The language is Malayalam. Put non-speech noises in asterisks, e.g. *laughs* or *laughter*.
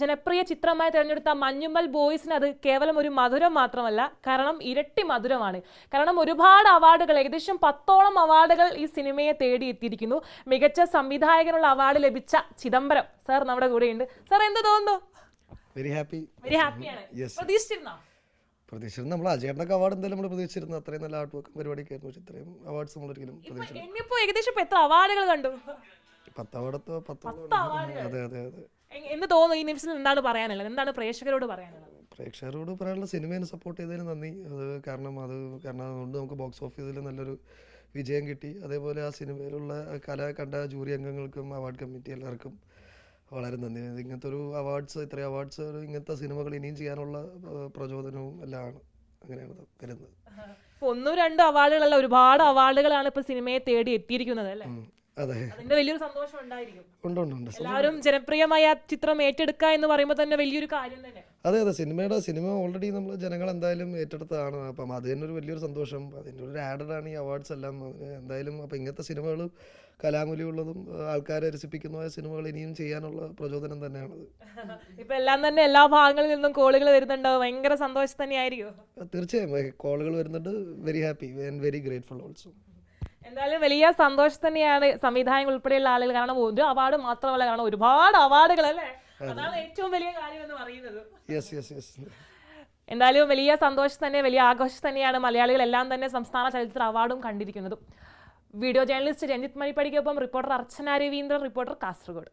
ജനപ്രിയ ചിത്രമായി തിരഞ്ഞെടുത്ത മഞ്ഞുമ്മൽ ബോയ്സിന് അത് കേവലം ഒരു മധുരം മാത്രമല്ല കാരണം ഇരട്ടി മധുരമാണ്. കാരണം ഒരുപാട് അവാർഡുകൾ ഏകദേശം പത്തോളം അവാർഡുകൾ ഈ സിനിമയെ തേടിയെത്തിയിരിക്കുന്നു. മികച്ച സംവിധായകനുള്ള അവാർഡ് ലഭിച്ച ചിദംബരം സാർ നമ്മുടെ കൂടെയുണ്ട്. സാർ എന്ത് തോന്നുന്നു? വെരി ഹാപ്പി വെരി ഹാപ്പിയാണ്. പ്രതീക്ഷിച്ചിരുന്നോ? പ്രതീക്ഷിച്ചിരുന്നു. നമ്മൾ അജയേട്ടനൊക്കെ അവാർഡ് എന്തായാലും നമ്മൾ പ്രതീക്ഷിച്ചിരുന്നു. അത്രയും നല്ല ആർട്ട് വർക്കും പരിപാടിയൊക്കെ ആയിരുന്നു പക്ഷേ ഇത്രയും അവാർഡ്സ് നമ്മൾ ഒരിക്കലും പ്രതീക്ഷിച്ചു ഇന്നിപ്പോ ഏകദേശം എത്ര അവാർഡുകൾ കണ്ടു? പത്ത് അവാർഡത്തോ പത്ത് അതെ അതെ അതെ. എ- എന്ത് തോന്നുന്നു ഈ നിമിഷത്തിൽ എന്താണ് പറയാനുള്ളത്? എന്താണ് പ്രേക്ഷകരോട് പറയാനുള്ളത്? പ്രേക്ഷകരോട് പറയാനുള്ള സിനിമയെ സപ്പോർട്ട് ചെയ്തതിന് നന്ദി. അത് കാരണം അത് കാരണം അതുകൊണ്ട് നമുക്ക് ബോക്സ് ഓഫീസിൽ നല്ലൊരു വിജയം കിട്ടി. അതേപോലെ ആ സിനിമയിലുള്ള കല കണ്ട ജൂറി അംഗങ്ങൾക്കും അവാർഡ് കമ്മിറ്റി എല്ലാവർക്കും വളരെ നന്ദി. ഇങ്ങനത്തെ ഒരു അവാർഡ്സ് ഇത്രയും അവാർഡ്സ് ഇങ്ങനത്തെ സിനിമകൾ ഇനിയും ചെയ്യാനുള്ള പ്രചോദനവും എല്ലാം അങ്ങനെയാണ് കരുതുന്നത് ഒന്നും രണ്ടും അവാർഡുകളല്ല ഒരുപാട് അവാർഡുകളാണ് ഇപ്പൊ സിനിമയെ തേടി എത്തിയിരിക്കുന്നത് അല്ലേ. അതെ. അതിന്റെ വലിയൊരു സന്തോഷം ഉണ്ടായിരിക്കും. ഉണ്ട് ഉണ്ട് ഉണ്ട്. എല്ലാവരും ജനപ്രിയമായ ചിത്രം ഏറ്റെടുക്കുക എന്ന് പറയുമ്പോൾ തന്നെ വലിയൊരു കാര്യം തന്നെ. അതെ അതെ. സിനിമയുടെ സിനിമ ഓൾറെഡി നമ്മൾ ജനങ്ങൾ എന്തായാലും ഏറ്റെടുത്തതാണ്. അപ്പം അത് തന്നെ ഒരു വലിയൊരു സന്തോഷം. അതിന്റെ ഒരു ആഡഡാണ് ഈ അവാർഡ്സ് എല്ലാം. എന്തായാലും അപ്പം ഇങ്ങനത്തെ സിനിമകൾ കലാമൂല്യമുള്ളതും ആൾക്കാരെ രസിപ്പിക്കുന്നതായ സിനിമകൾ ഇനിയും ചെയ്യാനുള്ള പ്രചോദനം തന്നെയാണത്. *laughs* ഇപ്പം എല്ലാം തന്നെ എല്ലാ ഭാഗങ്ങളിൽ നിന്നും കോളുകൾ വരുന്നുണ്ടോ ഭയങ്കര സന്തോഷം തന്നെയായിരിക്കും. തീർച്ചയായും. കോളുകൾ വരുന്നുണ്ട്. Very happy and very grateful also എന്തായാലും വലിയ സന്തോഷം തന്നെയാണ് സംവിധായകൻ ഉൾപ്പെടെയുള്ള ആളുകൾ കാരണം ഒരു അവാർഡ് മാത്രമല്ല കാരണം ഒരുപാട് അവാർഡുകൾ അല്ലേ? അതാണ് ഏറ്റവും വലിയ കാര്യം എന്ന് പറയുന്നത്. എന്തായാലും വലിയ സന്തോഷം തന്നെ വലിയ ആഘോഷം തന്നെയാണ് മലയാളികൾ എല്ലാം തന്നെ സംസ്ഥാന ചലച്ചിത്ര അവാർഡും കണ്ടിരിക്കുന്നതും. വീഡിയോ ജേർണലിസ്റ്റ് രഞ്ജിത് മണിപ്പടിക്കൊപ്പം റിപ്പോർട്ടർ അർച്ചന രവീന്ദ്രൻ റിപ്പോർട്ടർ കാസർഗോഡ്.